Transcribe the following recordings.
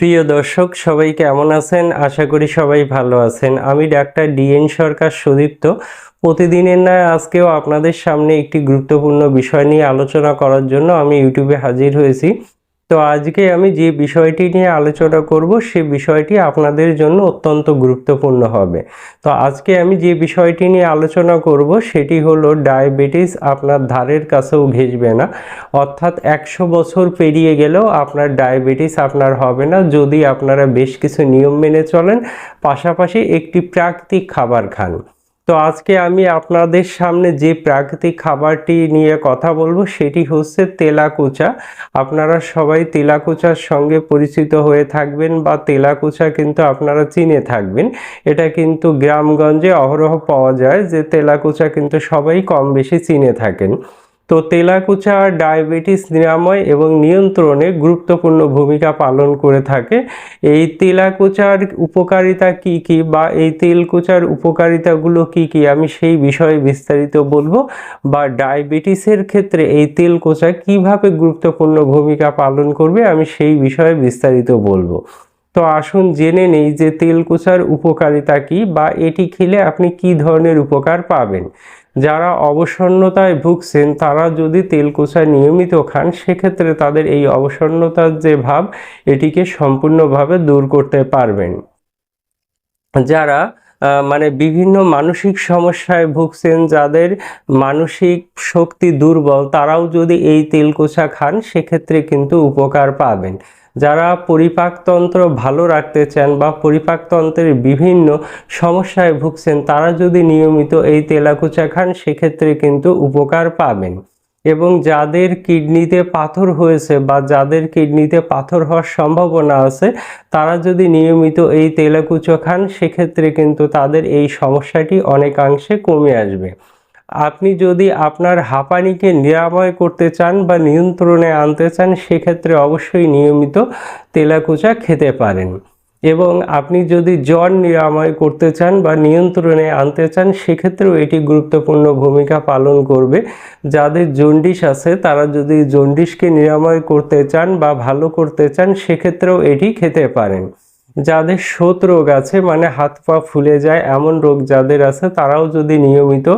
প্রিয় দর্শক, সবাই কেমন আছেন? আশা করি সবাই ভালো আছেন। আমি ডাক্তার ডিএন সরকার সুদীপ্ত। প্রতিদিনের নয় আজকেও আপনাদের সামনে একটি গুরুত্বপূর্ণ বিষয় নিয়ে আলোচনা করার জন্য আমি ইউটিউবে হাজির হয়েছি। তো আজকে আমি যে বিষয়টি নিয়ে আলোচনা করব, সে বিষয়টি আপনাদের জন্য অত্যন্ত গুরুত্বপূর্ণ হবে। তো আজকে আমি যে বিষয়টি নিয়ে আলোচনা করব, সেটি হলো ডায়াবেটিস আপনার ধারের কাছেও ঘেসবে না। অর্থাৎ একশো বছর পেরিয়ে গেলেও আপনার ডায়াবেটিস আপনার হবে না, যদি আপনারা বেশ কিছু নিয়ম মেনে চলেন। পাশাপাশি একটি প্রাকৃতিক খাবার খান। তো আজকে আমি আপনাদের সামনে যে প্রাকৃতিক খাবারটি নিয়ে কথা বলব সেটি হচ্ছে তেলাকুচা। আপনারা সবাই তেলাকুচার সঙ্গে পরিচিত হয়ে থাকবেন বা তেলাকুচা কিন্তু আপনারা চিনে থাকবেন। এটা কিন্তু গ্রামগঞ্জে অহরহ পাওয়া যায় যে তেলাকুচা কিন্তু সবাই কম বেশি চিনে থাকেন। তো তেলাকুচা ডায়াবেটিস নিরাময় এবং নিয়ন্ত্রণে গুরুত্বপূর্ণ ভূমিকা পালন করে থাকে। এই তেলাকুচার উপকারিতা কি কি বা এই তেলকুচার উপকারিতাগুলো কি কি আমি সেই বিষয়ে বিস্তারিত বলব বা ডায়াবেটিসের ক্ষেত্রে এই তেলকুচা কীভাবে গুরুত্বপূর্ণ ভূমিকা পালন করবে আমি সেই বিষয়ে বিস্তারিত বলব। তো আসুন জেনে নেই যে তেলকুচার উপকারিতা কি বা এটি খেলে আপনি কি ধরনের উপকার পাবেন। যারা অবসন্নতায় ভুগছেন, তারা যদি তেলকুচা নিয়মিত খান, সেক্ষেত্রে তাদের এই অবসন্নতার যে ভাব, এটিকে সম্পূর্ণভাবে দূর করতে পারবেন। যারা মানে বিভিন্ন মানসিক সমস্যায় ভুগছেন, যাদের মানসিক শক্তি দুর্বল, তারাও যদি এই তেলকুচা খান, সেক্ষেত্রে কিন্তু উপকার পাবেন। যারা পরিপাকতন্ত্র ভালো রাখতে চান বা পরিপাকতন্ত্রের বিভিন্ন সমস্যায় ভুগছেন, তারা যদি নিয়মিত এই তেলাকুচা খান, সেক্ষেত্রে কিন্তু উপকার পাবেন। এবং যাদের কিডনিতে পাথর হয়েছে বা যাদের কিডনিতে পাথর হওয়ার সম্ভাবনা আছে, তারা যদি নিয়মিত এই তেলাকুচো খান, সেক্ষেত্রে কিন্তু তাদের এই সমস্যাটি অনেকাংশে কমে আসবে। আপনি যদি আপনার হাঁপানিকে নিরাময় করতে চান বা নিয়ন্ত্রণে আনতে চান, সেক্ষেত্রে অবশ্যই নিয়মিত তেলাকুচা খেতে পারেন। এবং আপনি যদি জ্বর নিরাময় করতে চান বা নিয়ন্ত্রণে আনতে চান, সেক্ষেত্রেও এটি গুরুত্বপূর্ণ ভূমিকা পালন করবে। যাদের জন্ডিস আছে, তারা যদি জন্ডিসকে নিরাময় করতে চান বা ভালো করতে চান, সেক্ষেত্রেও এটি খেতে পারেন। যাদের শোত রোগ আছে মানে হাত পা ফুলে যায়, এমন রোগ যাদের আছে, তারাও যদি নিয়মিত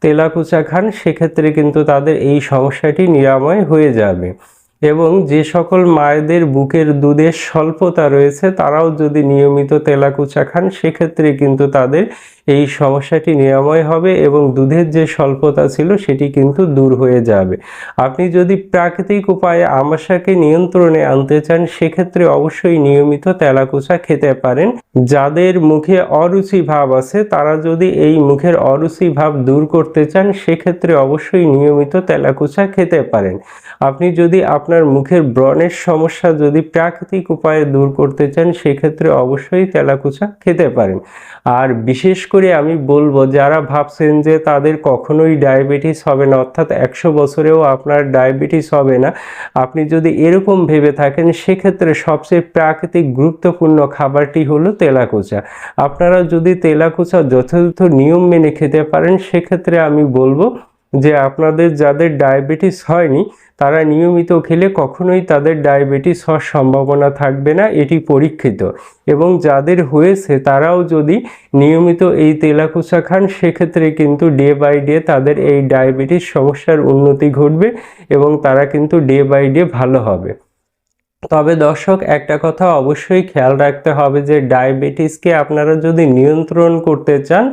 তেলাকুচা খান, সেক্ষেত্রে কিন্তু তাদের এই সমস্যাটি নিরাময় হয়ে যাবে। এবং যে সকল মায়েদের বুকের দুধের স্বল্পতা রয়েছে, তারাও যদি নিয়মিত তেলাকুচা খান, সেক্ষেত্রে কিন্তু তাদের এই সমস্যাটি নিরাময় হবে এবং দুধের যে স্বল্পতা ছিল, সেটি কিন্তু দূর হয়ে যাবে। আপনি যদি প্রাকৃতিক উপায়ে আমাশাকে নিয়ন্ত্রণে আনতে চান, সেক্ষেত্রে অবশ্যই নিয়মিত তেলাকুচা খেতে পারেন। যাদের মুখে অরুচি ভাব আছে, তারা যদি এই মুখের অরুচি ভাব দূর করতে চান, সেক্ষেত্রে অবশ্যই নিয়মিত তেলাকুচা খেতে পারেন। আপনি যদি আপনার মুখের ব্রণের সমস্যা যদি প্রাকৃতিক উপায়ে দূর করতে চান, সেক্ষেত্রে অবশ্যই তেলাকুচা খেতে পারেন। আর বিশেষ করে আমি বলব, যারা ভাবছেন যে তাদের কখনোই ডায়াবেটিস হবে না, অর্থাৎ একশো বছরেও আপনার ডায়াবেটিস হবে না, আপনি যদি এরকম ভেবে থাকেন, সেক্ষেত্রে সবচেয়ে প্রাকৃতিক গুরুত্বপূর্ণ খাবারটি হলো তেলাকুচা। আপনারা যদি তেলাকুচা যথাযথ নিয়ম মেনে খেতে পারেন, সেক্ষেত্রে আমি বলব যে আপনাদের যাদের ডায়াবেটিস হয়নি, তারা নিয়মিত খেলে কখনোই তাদের ডায়াবেটিস হওয়ার সম্ভাবনা থাকবে না, এটি পরীক্ষিত। এবং যাদের হয়েছে, তারাও যদি নিয়মিত এই তেলাকুচা খান, সেক্ষেত্রে কিন্তু ডে বাই ডে তাদের এই ডায়াবেটিস সমস্যার উন্নতি ঘটবে এবং তারা কিন্তু ডে বাই ডে ভালো হবে। তবে দর্শক, একটা কথা অবশ্যই খেয়াল রাখতে হবে যে ডায়াবেটিসকে আপনারা যদি নিয়ন্ত্রণ করতে চান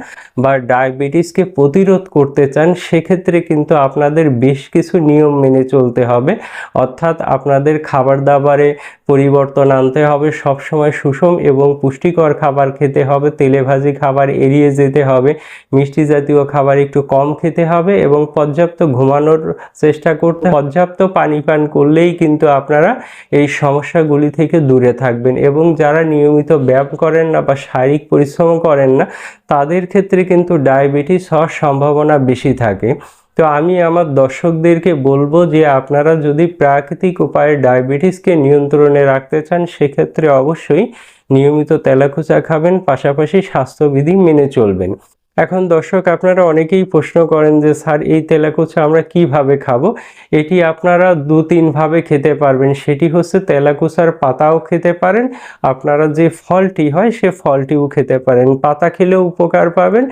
বা ডায়াবেটিসকে প্রতিরোধ করতে চান, সেক্ষেত্রে কিন্তু আপনাদের বেশ কিছু নিয়ম মেনে চলতে হবে। অর্থাৎ আপনাদের খাবার দাবারে পরিবর্তন আনতে হবে, সবসময় সুষম এবং পুষ্টিকর খাবার খেতে হবে, তেলে ভাজি খাবার এড়িয়ে যেতে হবে, মিষ্টি জাতীয় খাবার একটু কম খেতে হবে এবং পর্যাপ্ত ঘুমানোর চেষ্টা করতে পর্যাপ্ত পানি পান করলেই কিন্তু আপনারা এই সমস্যাগুলি থেকে দূরে থাকবেন এবং যারা নিয়মিত ব্যায়াম করেন না বা শারীরিক পরিশ্রম করেন না, তাদের ক্ষেত্রে কিন্তু ডায়াবেটিস হওয়ার সম্ভাবনা বেশি থাকে। তো আমি আমার দর্শকদেরকে বলব যে আপনারা যদি প্রাকৃতিক উপায়ে ডায়াবেটিসকে নিয়ন্ত্রণে রাখতে চান, সেক্ষেত্রে অবশ্যই নিয়মিত তেলাকুচা খাবেন, পাশাপাশি স্বাস্থ্যবিধি মেনে চলবেন। এখন দর্শক, আপনারা অনেকেই প্রশ্ন করেন যে, স্যার, এই তেলাকুচা আমরা কীভাবে খাব? এটি আপনারা দু তিনভাবে খেতে পারবেন। সেটি হচ্ছে তেলাকুচার পাতাও খেতে পারেন, আপনারা যে ফলটি হয় সে ফলটিও খেতে পারেন। পাতা খেলেও উপকার পাবেন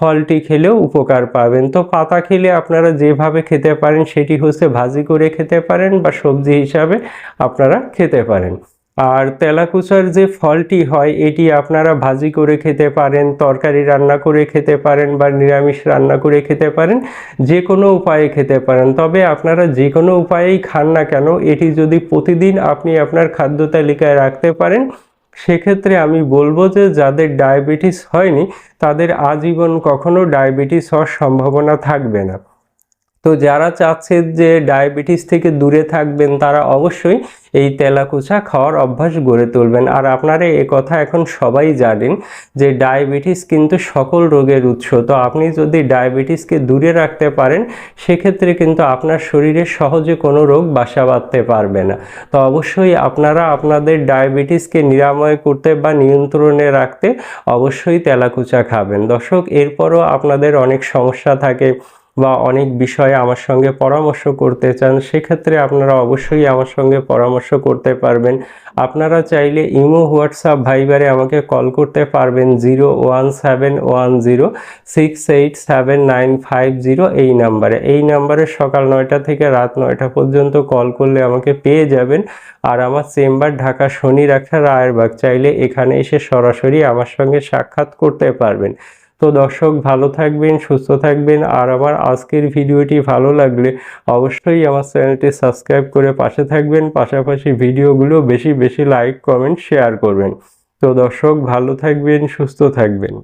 ফলটি খেলেও উপকার পাবেন। তো পাতা খেলে আপনারা যেভাবে খেতে পারেন, সেটি হচ্ছে ভাজি করে খেতে পারেন বা সবজি হিসাবে আপনারা খেতে পারেন। আর তেলাকুচার যে ফলটি হয়, এটি আপনারা ভাজি করে খেতে পারেন, তরকারি রান্না করে খেতে পারেন বা নিরামিষ রান্না করে খেতে পারেন যে কোনো উপায়ে খেতে পারেন। তবে আপনারা যে কোনো উপায়েই খান না কেন, এটি যদি প্রতিদিন আপনি আপনার খাদ্য তালিকায় রাখতে পারেন সেক্ষেত্রে আমি বলব যে যাদের ডায়াবেটিস হয়নি, তাদের আজীবন কখনো ডায়াবেটিস হওয়ার সম্ভাবনা থাকবে না। তো যারা চাচ্ছে যে ডায়াবেটিস থেকে দূরে থাকবেন, তারা অবশ্যই এই তেলাকুচা খাওয়ার অভ্যাস গড়ে তুলবেন। আর আপনারা এ কথা এখন সবাই জানেন যে ডায়াবেটিস কিন্তু সকল রোগের উৎস। তো আপনি যদি ডায়াবেটিসকে দূরে রাখতে পারেন, সেক্ষেত্রে কিন্তু আপনার শরীরে সহজে কোনো রোগ বাসা বাঁধতে পারবে না। তো অবশ্যই আপনারা আপনাদের ডায়াবেটিসকে নিরাময় করতে বা নিয়ন্ত্রণে রাখতে অবশ্যই তেলাকুচা খাবেন। দর্শক, এরপরও আপনাদের অনেক সমস্যা থাকে। বা অনেক বিষয়ে আমার সঙ্গে পরামর্শ করতে চান, সেক্ষেত্রে আপনারা অবশ্যই আমার সঙ্গে পরামর্শ করতে পারবেন। আপনারা চাইলে ইমো, হোয়াটসঅ্যাপ, ভাইবারে আমাকে কল করতে পারবেন zero one seven one zero, six eight seven nine five zero এই নাম্বারে। এই নাম্বারে সকাল নয়টা থেকে রাত নয়টা পর্যন্ত কল করলে আমাকে পেয়ে যাবেন। আর আমার চেম্বার ঢাকা শনি, রাখা, রায়েরবাগ, চাইলে এখানে এসে সরাসরি আমার সঙ্গে সাক্ষাৎ করতে পারবেন। তো দর্শক, ভালো থাকবেন, সুস্থ থাকবেন। আর আমার আজকের ভিডিওটি ভালো লাগলে অবশ্যই আমার চ্যানেলটি সাবস্ক্রাইব করে পাশে থাকবেন। পাশাপাশি ভিডিওগুলো বেশি বেশি লাইক, কমেন্ট, শেয়ার করবেন। তো দর্শক, ভালো থাকবেন, সুস্থ থাকবেন।